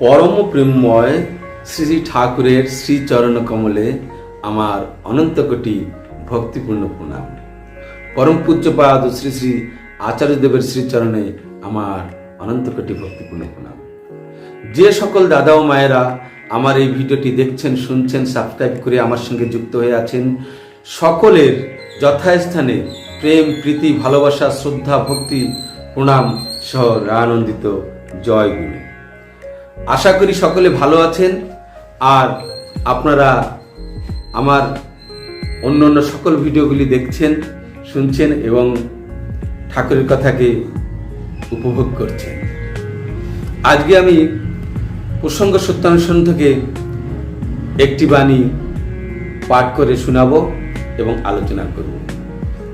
পরম প্রেমময় শ্রী শ্রী ঠাকুরের শ্রীচরণ কমলে আমার অনন্ত কোটি ভক্তিপূর্ণ প্রণাম। পরম পূজ্যপাদ শ্রী শ্রী আচার্যদেবের শ্রীচরণে আমার অনন্ত কোটি ভক্তিপূর্ণ প্রণাম। যে সকল দাদা ও মায়েরা আমার এই ভিডিওটি দেখছেন, শুনছেন, সাবস্ক্রাইব করে আমার সঙ্গে যুক্ত হয়ে আছেন, সকলের যথাস্থানে প্রেম, প্রীতি, ভালোবাসা, শ্রদ্ধা, ভক্তি, প্রণাম সহ আনন্দিত জয় গুরু। আশা করি সকলে ভালো আছেন। আর আপনারা আমার অন্য অন্য সকল ভিডিওগুলি দেখছেন, শুনছেন এবং ঠাকুরের কথাকে উপভোগ করছেন। আজকে আমি প্রসঙ্গ সত্যানুসরণ থেকে একটি বাণী পাঠ করে শোনাব এবং আলোচনা করব।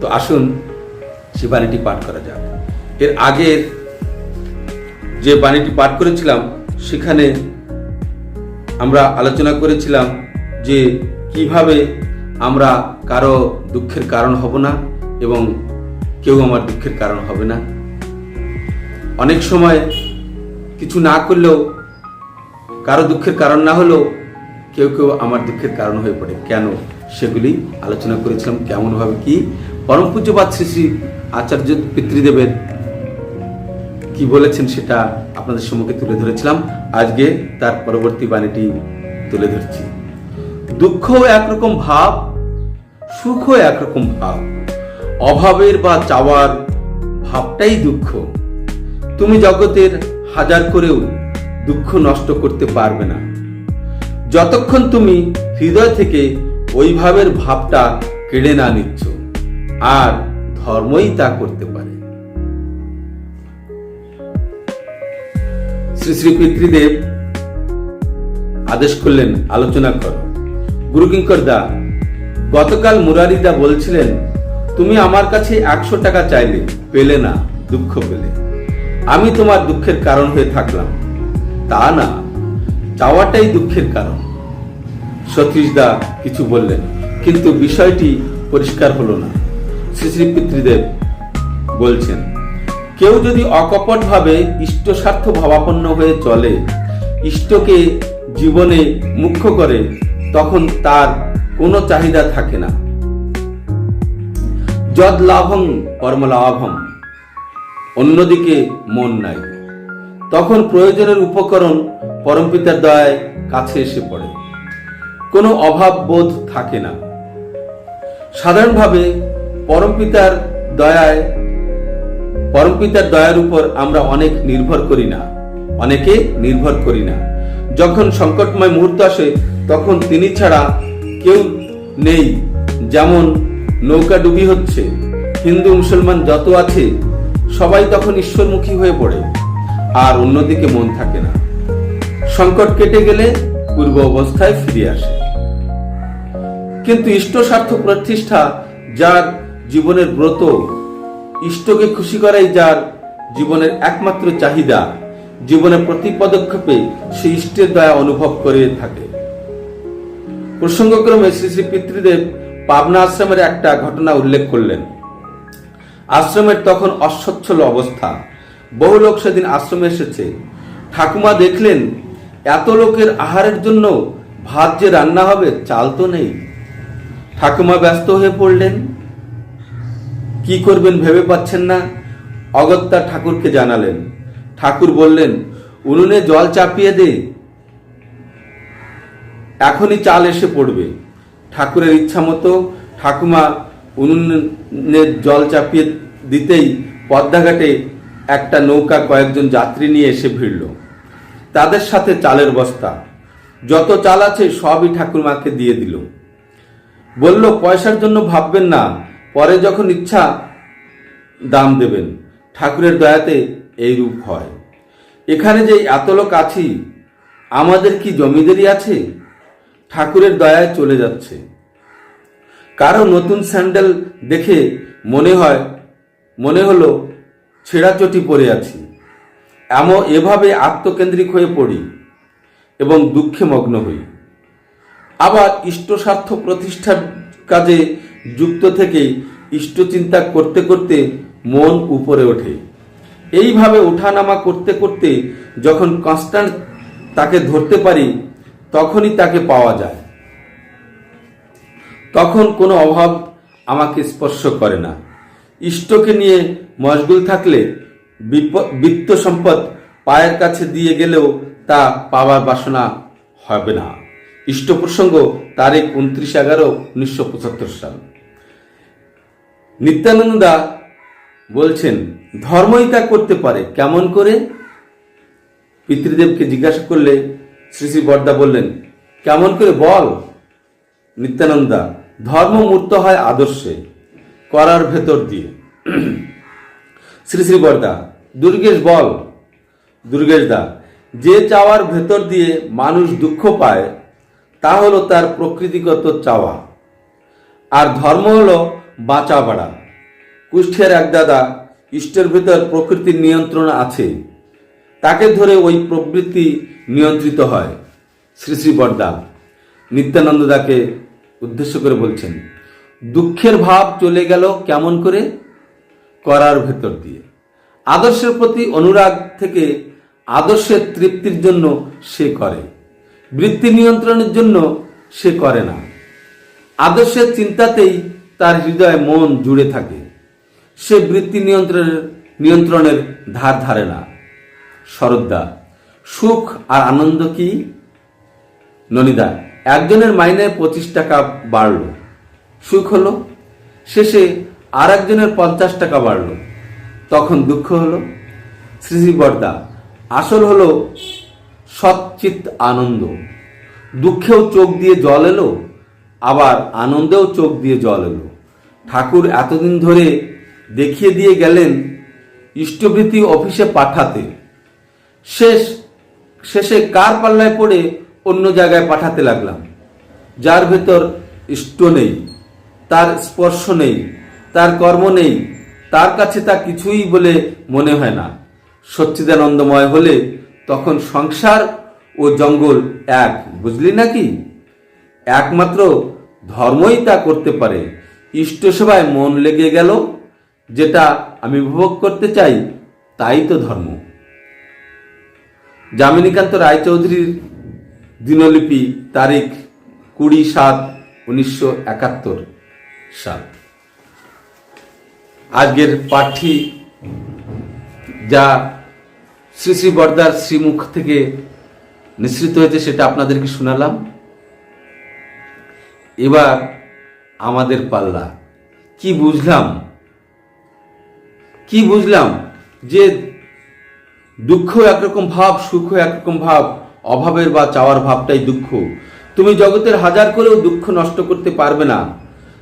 তো আসুন সে বাণীটি পাঠ করা যাক। এর আগের যে বাণীটি পাঠ করেছিলাম সেখানে আমরা আলোচনা করেছিলাম যে কীভাবে আমরা কারও দুঃখের কারণ হব না এবং কেউ আমার দুঃখের কারণ হবে না। অনেক সময় কিছু না করলেও কারও দুঃখের কারণ না হলেও কেউ কেউ আমার দুঃখের কারণ হয়ে পড়ে। কেন? সেগুলি আলোচনা করেছিলাম কেমনভাবে কি? পরম পূজ্যপাত শ্রী শ্রী আচার্য পিতৃদেবের কি বলেছেন সেটা আপনাদের সম্মুখে তুলে ধরেছিলাম। আজকে তার পরবর্তী বাণীটি তুলে ধরছি। দুঃখও একরকম ভাব, সুখও একরকম ভাব। অভাবের বা চাওয়ার ভাবটাই দুঃখ। তুমি জগতের হাজার করেও দুঃখ নষ্ট করতে পারবে না। যতক্ষণ তুমি হৃদয় থেকে ওই ভাবের ভাবটা কেড়ে না নিচ্ছ, আর ধর্মই তা করতে পারে। শ্রী শ্রী পিতৃদেব আদেশ করলেন, আলোচনা করো। গুরু কিঙ্কর দা, গতকাল মুরারি দা বলছিলেন, তুমি আমার কাছে একশো টাকা চাইলে, পেলে না, দুঃখ পেলে। আমি তোমার দুঃখের কারণ হয়ে থাকলাম। তা না, চাওয়াটাই দুঃখের কারণ। সতীশ দা কিছু বললেন, কিন্তু বিষয়টি পরিষ্কার হলো না। শ্রী শ্রী পিতৃদেব বলছেন কেউ যদি অকপটভাবে ইষ্ট স্বার্থ ভাবাপন্ন হয়ে চলে, ইষ্টকে জীবনে মুখ্য করে, তখন তার কোনো চাহিদা থাকে না। যদ লাভং কর্মলাভম অন্যদিকে মন নাই। তখন প্রয়োজনের উপকরণ পরমপিতার দয়ায় কাছে এসে পড়ে। কোনো অভাব বোধ থাকে না। সাধারণভাবে পরমপিতার দয়ায় পরমপিতার দয়ার উপর আমরা অনেক নির্ভর করি না। অনেকে নির্ভর করি না। যখন সংকটময় মুহূর্ত আসে, তখন তিনি ছাড়া কেউ নেই। যেমন নৌকা ডুবি হচ্ছে, হিন্দু মুসলমান যত আছে, সবাই তখন ঈশ্বরমুখী হয়ে পড়ে, আর অন্যদিকে মন থাকে না। সংকট কেটে গেলে পূর্ব অবস্থায় ফিরে আসে। কিন্তু ইষ্ট স্বার্থ প্রতিষ্ঠা যার জীবনের ব্রত ইষ্টকে খুশি করাই যার জীবনের একমাত্র চাহিদা জীবনের প্রতি পদক্ষেপে সে ইষ্টের দয়া অনুভব করে থাকে। প্রসঙ্গক্রমে শ্রী শ্রী পিতৃদেব পাবনা আশ্রমের একটা ঘটনা উল্লেখ করলেন। আশ্রমের তখন অস্বচ্ছল অবস্থা। বহু লোক সেদিন আশ্রমে এসেছে। ঠাকুমা দেখলেন, এত লোকের আহারের জন্য ভাত যে রান্না হবে, চাল তো নেই। ঠাকুমা ব্যস্ত হয়ে পড়লেন। কি করবেন ভেবে পাচ্ছেন না? অগত্যা ঠাকুরকে জানালেন। ঠাকুর বললেন, উনুনে জল চাপিয়ে দে। এখনই চাল এসে পড়বে। ঠাকুরের ইচ্ছা মতো ঠাকুমা উনুনে জল চাপিয়ে দিতেই পদ্মাঘাটে একটা নৌকা কয়েকজন যাত্রী নিয়ে এসে ভিড়ল। তাদের সাথে চালের বস্তা। যত চাল আছে সবই ঠাকুরমাকে দিয়ে দিল। বলল, পয়সার জন্য ভাববেন না। পরে যখন ইচ্ছা দাম দেবেন, ঠাকুরের দয়াতে এই রূপ হয়। এখানে যে এত লোক আছি, আমাদের কি জমিদারি আছে? ঠাকুরের দয়ায় চলে যাচ্ছে। কারও নতুন স্যান্ডেল দেখে মনে হয়, মনে হলো ছেঁড়াচটি পরে আছি। এমন এভাবে আত্মকেন্দ্রিক হয়ে পড়ি এবং দুঃখে মগ্ন হই। আবার ইষ্টস্বার্থ প্রতিষ্ঠার কাজে যুক্ত থেকে ইষ্টচিন্তা করতে করতে মন উপরে ওঠে। এইভাবে ওঠানামা করতে করতে যখন কনস্ট্যান্ট তাকে ধরতে পারি, তখনই তাকে পাওয়া যায়। তখন কোনো অভাব আমাকে স্পর্শ করে না। ইষ্টকে নিয়ে মশগুল থাকলে বিত্ত সম্পদ পায়ের কাছে দিয়ে গেলেও তা পাওয়ার বাসনা হবে না। ইষ্ট প্রসঙ্গ তারিখ উনত্রিশ এগারো উনিশশো পঁচাত্তর সাল। নিত্যানন্দা বলছেন, ধর্মই তা করতে পারে। কেমন করে? পিতৃদেবকে জিজ্ঞাসা করলে শ্রী শ্রী বর্দা বললেন, কেমন করে বল নিত্যানন্দা ধর্ম মূর্ত হয় আদর্শে, করার ভেতর দিয়ে। শ্রী শ্রী বর্দা দুর্গেশ বল, দুর্গেশ দা, যে চাওয়ার ভেতর দিয়ে মানুষ দুঃখ পায়, তা হলো তার প্রকৃতিগত চাওয়া। আর ধর্ম হলো বাঁচা বাড়া। কুষ্ঠের এক দাদা ইষ্টের ভেতর প্রকৃতির নিয়ন্ত্রণ আছে। তাকে ধরে ওই প্রবৃত্তি নিয়ন্ত্রিত হয়। শ্রী শ্রী বর্দা নিত্যানন্দদাকে উদ্দেশ্য করে বলছেন, দুঃখের ভাব চলে গেল কেমন করে? করার ভেতর দিয়ে। আদর্শের প্রতি অনুরাগ থেকে আদর্শের তৃপ্তির জন্য সে করে। বৃত্তি নিয়ন্ত্রণের জন্য সে করে না। আদর্শের চিন্তাতেই তার হৃদয় মন জুড়ে থাকে। সে বৃত্তি নিয়ন্ত্রণের নিয়ন্ত্রণের ধার ধারে না। শরদ্দা সুখ আর আনন্দ কি? ননিদা একজনের মাইনে পঁচিশ টাকা বাড়লো। সুখ হলো, শেষে আর একজনের পঞ্চাশ টাকা বাড়লো। তখন দুঃখ হলো। শ্রী শ্রী বর্দা আসল হলো সচ্চিত আনন্দ। দুঃখেও চোখ দিয়ে জল এলো। আবার আনন্দেও চোখ দিয়ে জল এলো। ঠাকুর এতদিন ধরে দেখিয়ে দিয়ে গেলেন ইষ্টভৃতি অফিসে পাঠাতে। শেষ, শেষে কার পাল্লায় পড়ে অন্য জায়গায় পাঠাতে লাগলাম। যার ভেতর ইষ্ট নেই, তার স্পর্শ নেই, তার কর্ম নেই, তার কাছে তা কিছুই বলে মনে হয় না। সচ্চিদানন্দময় হলে তখন সংসার ও জঙ্গল এক, বুঝলি নাকি? একমাত্র ধর্মই তা করতে পারে। ইষ্ট সেবায় মন লেগে গেল, যেটা আমি উপভোগ করতে চাই, তাই তো ধর্ম। যামিনীকান্ত রায়চৌধুরীর দিনলিপি তারিখ কুড়ি সাত উনিশশো একাত্তর সাল। আজকের পাঠটি যা শ্রী শ্রী বর্দার শ্রীমুখ থেকে নিঃসৃত হয়েছে, সেটা আপনাদেরকে শোনালাম। এবার আমাদের পাল্লা। কি বুঝলাম? কি বুঝলাম? যে দুঃখ একরকম ভাব, সুখ একরকম ভাব, অভাবের বা চাওয়ার ভাবটাই দুঃখ। তুমি জগতের হাজার করেও দুঃখ নষ্ট করতে পারবে না।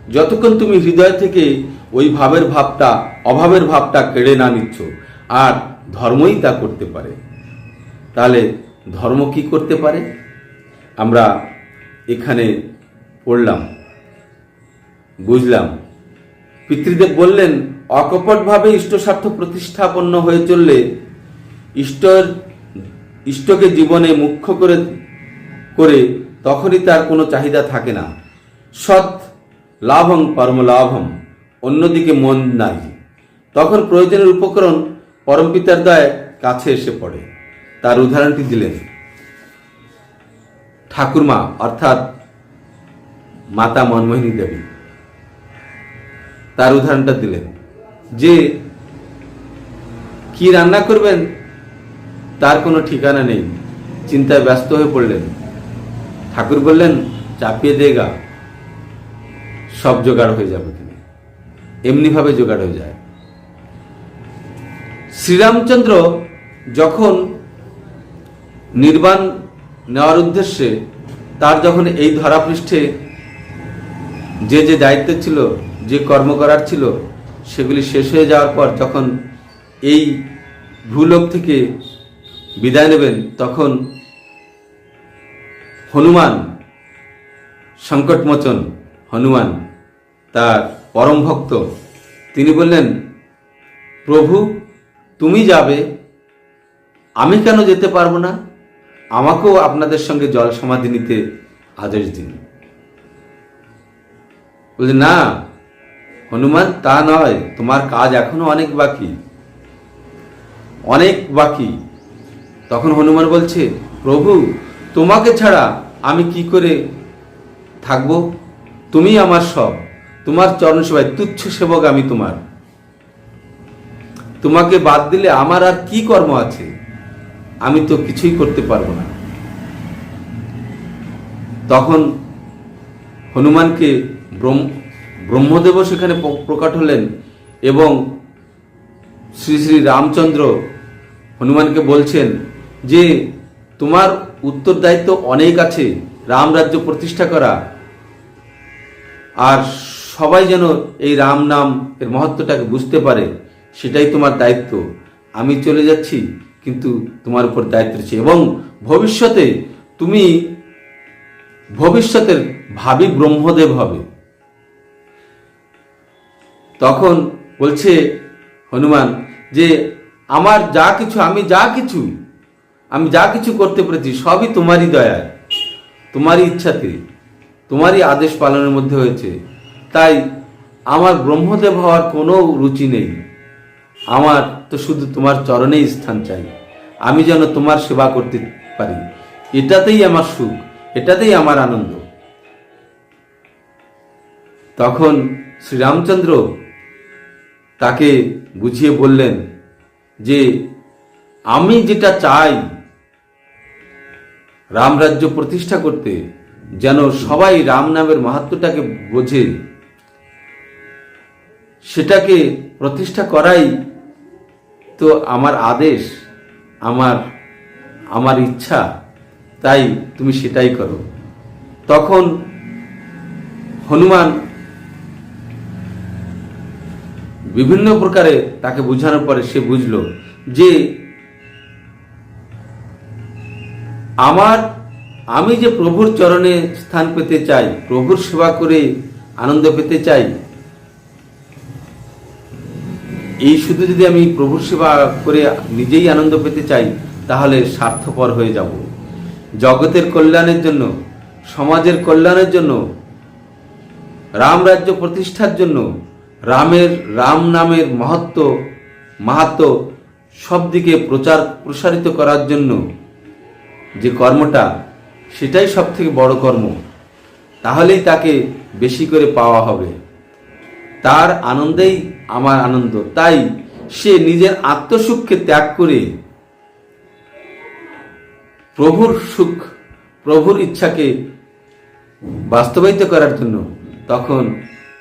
যতক্ষণ তুমি হৃদয় থেকে ওই ভাবের ভাবটা, অভাবের ভাবটা কেড়ে না নিচ্ছ, আর ধর্মই তা করতে পারে। তাহলে ধর্ম কি করতে পারে? আমরা এখানে পড়লাম, বুঝলাম। পিতৃদেব বললেন, অকপটভাবে ইষ্টস্বার্থ প্রতিষ্ঠাপন্ন হয়ে চললে ইষ্টর ইষ্টকে জীবনে মুখ্য করে করে তখনই তার কোনো চাহিদা থাকে না। সৎ লাভং পরমলাভম, অন্যদিকে মন নাই। তখন প্রয়োজনের উপকরণ পরমপিতার দয় কাছে এসে পড়ে। তার উদাহরণটি দিলেন, ঠাকুরমা, অর্থাৎ মাতা মনমোহিনী দেবী। তার উদাহরণটা দিলেন। যে কি রান্না করবেন, তার কোনো ঠিকানা নেই। চিন্তায় ব্যস্ত হয়ে পড়লেন। ঠাকুর বললেন, চাপিয়ে দেগা সব জোগাড় হয়ে যাবে তিনি এমনিভাবে জোগাড় হয়ে যায়। শ্রীরামচন্দ্র যখন নির্বাণ নেওয়ার উদ্দেশ্যে তার যখন এই ধরাপৃষ্ঠে যে যে দায়িত্ব ছিল, যে কর্ম করার ছিল, সেগুলি শেষ হয়ে যাওয়ার পর যখন এই ভূলোক থেকে বিদায় নেবেন, তখন হনুমান, সংকটমোচন হনুমান, তার পরম ভক্ত, তিনি বললেন, প্রভু, তুমি যাবে, আমি কেন যেতে পারব না? আমাকেও আপনাদের সঙ্গে জল সমাধি নিতে আদেশ দিন। বলছে, না, হনুমান তা নয়, তোমার কাজ এখনও অনেক বাকি। অনেক বাকি? তখন হনুমান বলছে, প্রভু, তোমাকে ছাড়া আমি কি করে থাকব? তুমি আমার সব, তোমার চরণ সেবায় তুচ্ছ সেবক আমি তোমার। তোমাকে বাদ দিলে আমার আর কি কর্ম আছে? আমি তো কিছুই করতে পারব না। তখন হনুমানকে ব্রহ্মদেবও সেখানে প্রকট হলেন এবং শ্রী শ্রী রামচন্দ্র হনুমানকে বলছেন যে, তোমার উত্তরদায়িত্ব অনেক আছে, রাম রাজ্য প্রতিষ্ঠা করা। আর সবাই যেন এই রাম নাম এর মহত্বটাকে বুঝতে পারে, সেটাই তোমার দায়িত্ব। আমি চলে যাচ্ছি, কিন্তু তোমার উপর দায়িত্ব রয়েছে। এবং ভবিষ্যতে তুমি ভবিষ্যতের ভাবি ব্রহ্মদেব হবে। তখন বলছে হনুমান যে, আমার যা কিছু, আমি যা কিছু, আমি যা কিছু করতে পেরেছি, সবই তোমারই দয়ায়, তোমারই ইচ্ছাতে, তোমারই আদেশ পালনের মধ্যে হয়েছে। তাই আমার ব্রহ্মদেব হওয়ার কোনো রুচি নেই। আমার তো শুধু তোমার চরণেই স্থান চাই। আমি যেন তোমার সেবা করতে পারি। এটাতেই আমার সুখ, এটাতেই আমার আনন্দ। তখন শ্রীরামচন্দ্র তাকে বুঝিয়ে বললেন যে, আমি যেটা চাই রামরাজ্য প্রতিষ্ঠা করতে, যেন সবাই রাম নামের মাহাত্মটাকে বোঝে, সেটাকে প্রতিষ্ঠা করাই তো আমার আদেশ, আমার আমার ইচ্ছা। তাই তুমি সেটাই করো। তখন হনুমান বিভিন্ন প্রকারে তাকে বোঝানোর পরে সে বুঝল যে আমার, আমি যে প্রভুর চরণে স্থান পেতে চাই, প্রভুর সেবা করে আনন্দ পেতে চাই, এই শুধু যদি আমি প্রভুর সেবা করে নিজেই আনন্দ পেতে চাই, তাহলে স্বার্থপর হয়ে যাব। জগতের কল্যাণের জন্য, সমাজের কল্যাণের জন্য, রাম রাজ্য প্রতিষ্ঠার জন্য রামের, রাম নামের মাহাত্ম সব দিকে প্রচার, প্রসারিত করার জন্য যে কর্মটা, সেটাই সব থেকে বড় কর্ম। তাহলেই তাকে বেশি করে পাওয়া হবে। তার আনন্দেই আমার আনন্দ। তাই সে নিজের আত্মসুখকে ত্যাগ করে প্রভুর সুখ, প্রভুর ইচ্ছাকে বাস্তবায়িত করার জন্য তখন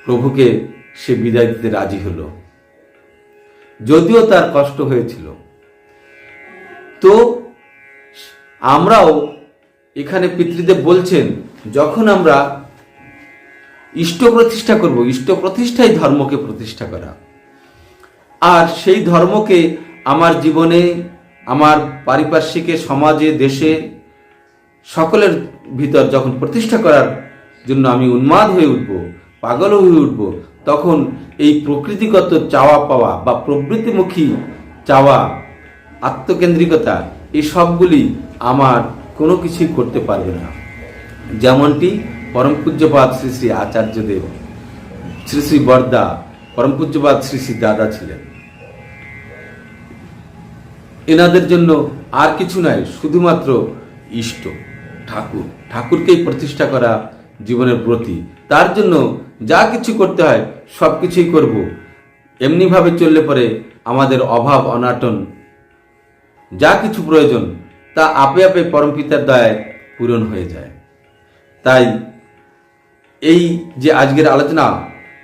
প্রভুকে সে বিদায় দিতে রাজি হলো। যদিও তার কষ্ট হয়েছিল। তো আমরাও এখানে পিতৃদেব বলছেন, যখন আমরা ইষ্ট প্রতিষ্ঠা করব, ইষ্ট প্রতিষ্ঠাই ধর্মকে প্রতিষ্ঠা করা। আর সেই ধর্মকে আমার জীবনে, আমার পারিপার্শ্বিকে, সমাজে, দেশে, সকলের ভিতর যখন প্রতিষ্ঠা করার জন্য আমি উন্মাদ হয়ে উঠব পাগল হয়ে উঠব তখন এই প্রকৃতিগত চাওয়া পাওয়া বা প্রবৃত্তিমুখী চাওয়া, আত্মকেন্দ্রিকতা এই সবগুলি আমার কোনো কিছুই করতে পারবে না। যেমনটি পরম পূজ্যপাদ শ্রী শ্রী আচার্যদেব, শ্রী শ্রী বর্দা, পরম পূজ্যপাদ শ্রী শ্রী দাদা ছিলেন। এনাদের জন্য আর কিছু নয়, শুধুমাত্র ইষ্ট, ঠাকুর। ঠাকুরকেই প্রতিষ্ঠা করা জীবনের প্রতি তার জন্য যা কিছু করতে হয়, সব কিছুই করব। এমনিভাবে চললে পরে আমাদের অভাব, অনাটন, যা কিছু প্রয়োজন, তা আপে আপে পরমপিতার দয়ায় পূরণ হয়ে যায়। তাই এই যে আজকের আলোচনা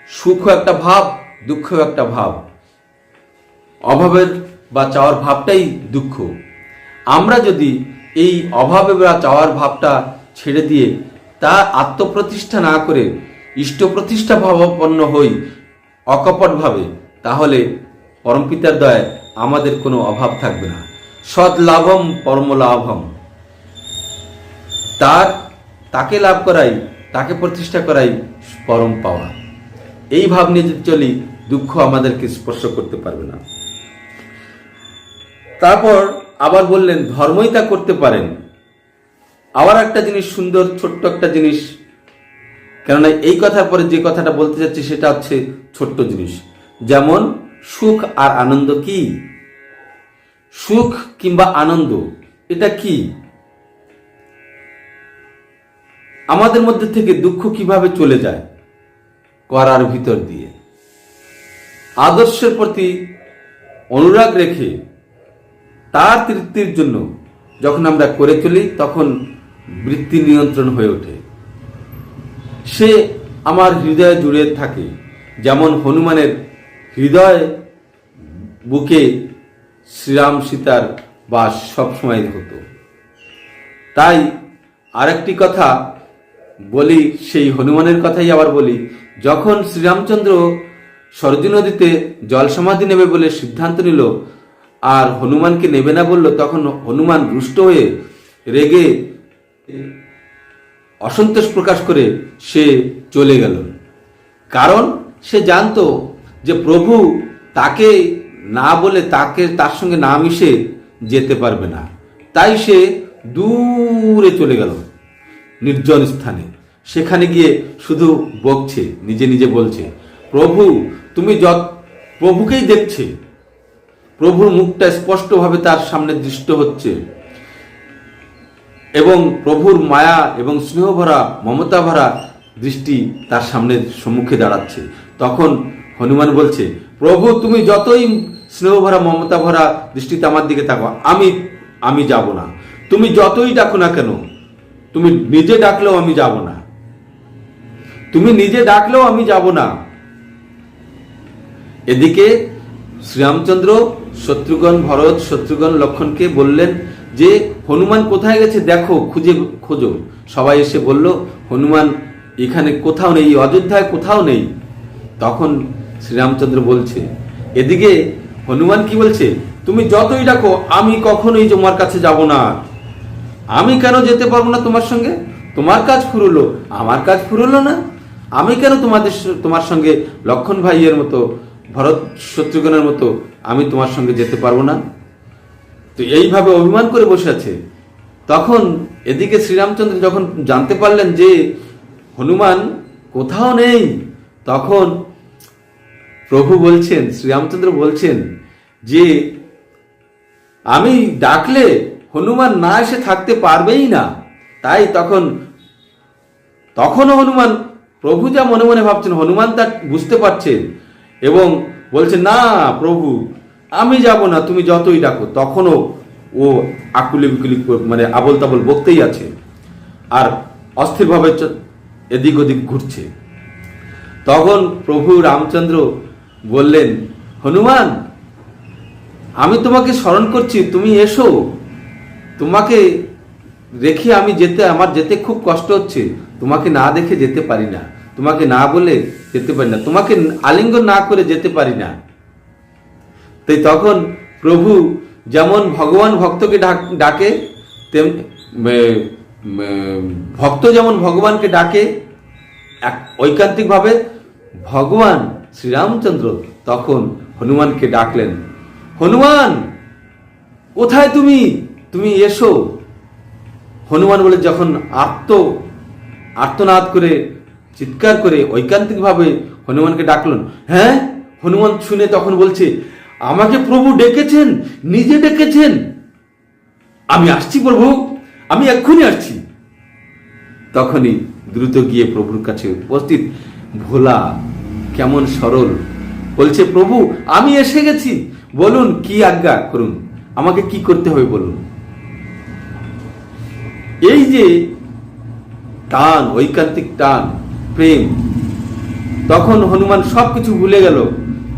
সুখ একটা ভাব দুঃখ একটা ভাব। অভাবের বা চাওয়ার ভাবটাই দুঃখ। আমরা যদি এই অভাবে বা চাওয়ার ভাবটা ছেড়ে দিয়ে তা আত্মপ্রতিষ্ঠা না করে ইষ্ট প্রতিষ্ঠা ভাবাপন্ন হই অকপটভাবে, তাহলে পরমপিতার দয়ায় আমাদের কোনো অভাব থাকবে না। সৎ লাভম পরম লাভম তার, তাকে লাভ করাই, তাকে প্রতিষ্ঠা করাই পরম পাওয়া। এই ভাব নিয়ে চলি, দুঃখ আমাদেরকে স্পর্শ করতে পারবে না। তারপর আবার বললেন, ধর্মই তা করতে পারেন। আবার একটা জিনিস সুন্দর, ছোট্ট একটা জিনিস কেননা এই কথার পরে যে কথাটা বলতে যাচ্ছি সেটা হচ্ছে ছোট্ট জিনিস। যেমন, সুখ আর আনন্দ কি? সুখ কিংবা আনন্দ, এটা কি? আমাদের মধ্যে থেকে দুঃখ কীভাবে চলে যায়? করার ভিতর দিয়ে। আদর্শের প্রতি অনুরাগ রেখে তার তৃপ্তির জন্য যখন আমরা করে চলি, তখন বৃত্তি নিয়ন্ত্রণ হয়ে ওঠে। সে আমার হৃদয়ে জুড়ে থাকে। যেমন হনুমানের হৃদয় বুকে শ্রীরাম সীতার বাস সবসময় হতো। তাই আরেকটি কথা বলি, সেই হনুমানের কথাই আবার বলি। যখন শ্রীরামচন্দ্র সরজু নদীতে জল সমাধি নেবে বলে সিদ্ধান্ত নিল আর হনুমানকে নেবে না বলল, তখন হনুমান রুষ্ট হয়ে রেগে অসন্তোষ প্রকাশ করে সে চলে গেল। কারণ সে জানতো যে প্রভু তাকে না বলে তাকে তার সঙ্গে না মিশে যেতে পারবে না। তাই সে দূরে চলে গেল, নির্জন স্থানে। সেখানে গিয়ে শুধু বকছে, নিজে নিজে বলছে, প্রভু, তুমি যত, প্রভুকেই দেখছে। প্রভুর মুখটা স্পষ্টভাবে তার সামনে দৃষ্ট হচ্ছে। এবং প্রভুর মায়া এবং স্নেহ ভরা, মমতা ভরা দৃষ্টি তার সামনে সম্মুখে দাঁড়াচ্ছে। তখন হনুমান বলছে, প্রভু, তুমি যতই স্নেহ ভরা, মমতা ভরা দৃষ্টিতে আমার দিকে তাকো আমি আমি যাব না। তুমি যতই ডাকো না কেন, তুমি নিজে ডাকলেও আমি যাব না। তুমি নিজে ডাকলেও আমি যাব না। এদিকে শ্রীরামচন্দ্র শত্রুঘ্ন ভরত শত্রুঘ্ন লক্ষণকে বললেন যে হনুমান কোথায় গেছে দেখো, খুঁজে খোঁজো। সবাই এসে বলল, হনুমান, এখানে কোথাও নেই, অযোধ্যায় কোথাও নেই। তখন শ্রীরামচন্দ্র বলছে, এদিকে হনুমান কি বলছে, তুমি যতই ডাকো, আমি কখনোই তোমার কাছে যাব না। আমি কেন যেতে পারব না তোমার সঙ্গে? তোমার কাজ ফুরলো, আমার কাজ ফুরলো না। আমি কেন তোমাদের তোমার সঙ্গে লক্ষণ ভাইয়ের মতো, ভরত শত্রুঘ্নের মতো, আমি তোমার সঙ্গে যেতে পারব না? তো এইভাবে অভিমান করে বসে আছে। তখন এদিকে শ্রীরামচন্দ্র যখন জানতে পারলেন যে হনুমান কোথাও নেই, তখন প্রভু বলছেন, শ্রীরামচন্দ্র বলছেন যে, আমি ডাকলে হনুমান না এসে থাকতে পারবেই না। তাই তখন, তখনও হনুমান, প্রভু যা মনে মনে ভাবছেন, হনুমান তা বুঝতে পারছেন এবং বলছে না প্রভু আমি যাব না, তুমি যতই ডাকো, তখনও ও আকুলি বিকুলি মানে আবল তাবল বকতেই আছে। আর অস্থিরভাবে এদিক ওদিক ঘুরছে। তখন প্রভু রামচন্দ্র বললেন, হনুমান, আমি তোমাকে স্মরণ করছি, তুমি এসো। তোমাকে রেখে আমি যেতে, আমার যেতে খুব কষ্ট হচ্ছে। তোমাকে না দেখে যেতে পারি না। তোমাকে না বলে যেতে পারি না। তোমাকে আলিঙ্গন না করে যেতে পারি না। তাই তখন প্রভু যেমন ভগবান ভক্তকে ডাকে তেম ভক্ত যেমন ভগবানকে ডাকে, এক, ঐকান্তিকভাবে ভগবান শ্রীরামচন্দ্র তখন হনুমানকে ডাকলেন, হনুমান, কোথায় তুমি? তুমি এসো। হনুমান বলে, যখন আত্ম আর্তনাদ করে, চিৎকার করে ঐকান্তিকভাবে হনুমানকে ডাকলেন হ্যাঁ? হনুমান শুনে তখন বলছে আমাকে প্রভু ডেকেছেন, নিজে ডেকেছেন। আমি আসছি প্রভু, আমি এক্ষুনি আসছি। তখনই দ্রুত গিয়ে প্রভুর কাছে উপস্থিত ভোলা কেমন সরল বলছে, প্রভু, আমি এসে গেছি। বলুন, কি আজ্ঞা করুন? আমাকে কি করতে হবে বলুন? এই যে টান, ঐকান্তিক টান, প্রেম, তখন হনুমান সবকিছু ভুলে গেল।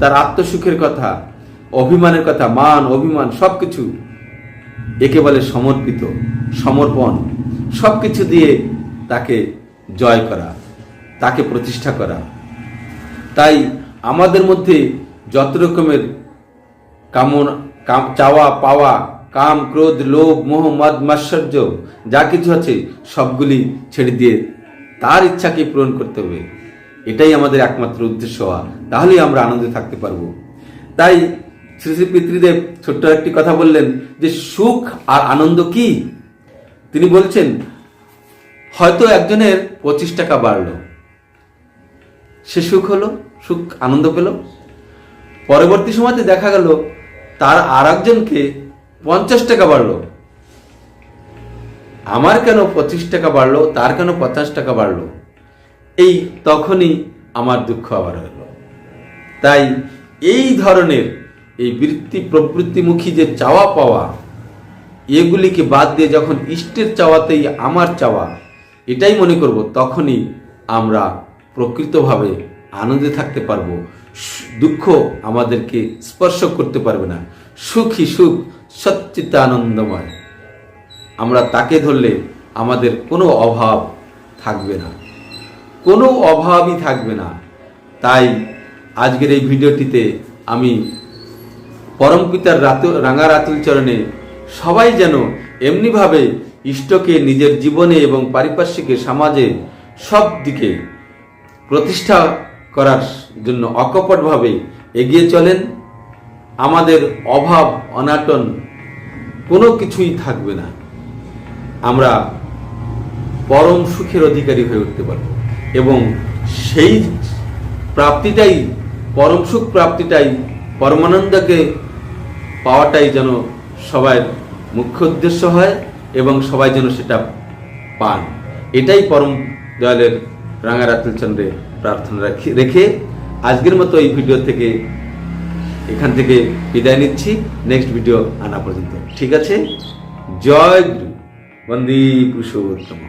তার আত্মসুখের কথা অভিমানের কথা, মান, অভিমান, সবকিছু একে বলে সমর্পিত, সমর্পণ, সবকিছু দিয়ে তাকে জয় করা, তাকে প্রতিষ্ঠা করা। তাই আমাদের মধ্যে যত রকমের কামনা, কাম, চাওয়া, পাওয়া, কাম, ক্রোধ, লোভ, মোহ, মদ মাশ্চর্য যা কিছু আছে, সবগুলি ছেড়ে দিয়ে তার ইচ্ছাকে পূরণ করতে হবে। এটাই আমাদের একমাত্র উদ্দেশ্য হওয়া তাহলেই আমরা আনন্দে থাকতে পারব। তাই শ্রী শ্রী পিতৃদেব ছোট্ট একটি কথা বললেন যে সুখ আর আনন্দ কি? তিনি বলছেন, হয়তো একজনের পঁচিশ টাকা বাড়লো। সে সুখ হলো, সুখ আনন্দ পেল। পরবর্তী সময়তে দেখা গেল, তার আর একজনকে পঞ্চাশ টাকা বাড়লো। আমার কেন পঁচিশ টাকা বাড়লো, তার কেন পঞ্চাশ টাকা বাড়লো? এই তখনই আমার দুঃখ আবার হলো। তাই এই ধরনের এই বৃত্তি প্রবৃত্তিমুখী যে চাওয়া পাওয়া, এগুলিকে বাদ দিয়ে যখন ইষ্টের চাওয়াতেই আমার চাওয়া, এটাই মনে করব, তখনই আমরা প্রকৃতভাবে আনন্দে থাকতে পারব। দুঃখ আমাদেরকে স্পর্শ করতে পারবে না। সুখী সুখ সচ্চিত আনন্দময় আমরা তাকে ধরলে আমাদের কোনো অভাব থাকবে না। কোনো অভাবই থাকবে না। তাই আজকের এই ভিডিওটিতে আমি পরম পিতার রাঙা রাতুল চরণে সবাই যেন এমনিভাবে ইষ্টকে নিজের জীবনে এবং পারিপার্শ্বিকে, সমাজে সব দিকে প্রতিষ্ঠা করার জন্য অকপটভাবে এগিয়ে চলেন। আমাদের অভাব, অনাটন কোনো কিছুই থাকবে না। আমরা পরম সুখের অধিকারী হয়ে উঠতে পারব এবং সেই প্রাপ্তিটাই, পরম সুখ প্রাপ্তিটাই পরমানন্দকে পাওয়াটাই যেন সবার মুখ্য উদ্দেশ্য হয় এবং সবাই যেন সেটা পান। এটাই পরম দয়ালের রাঙারাতুল চন্দ্রে প্রার্থনা রাখি, রেখে আজকের মতো এই ভিডিও থেকে এখান থেকে বিদায় নিচ্ছি। নেক্সট ভিডিও আনা পর্যন্ত। ঠিক আছে? জয় বন্দী পুরুষোত্তম।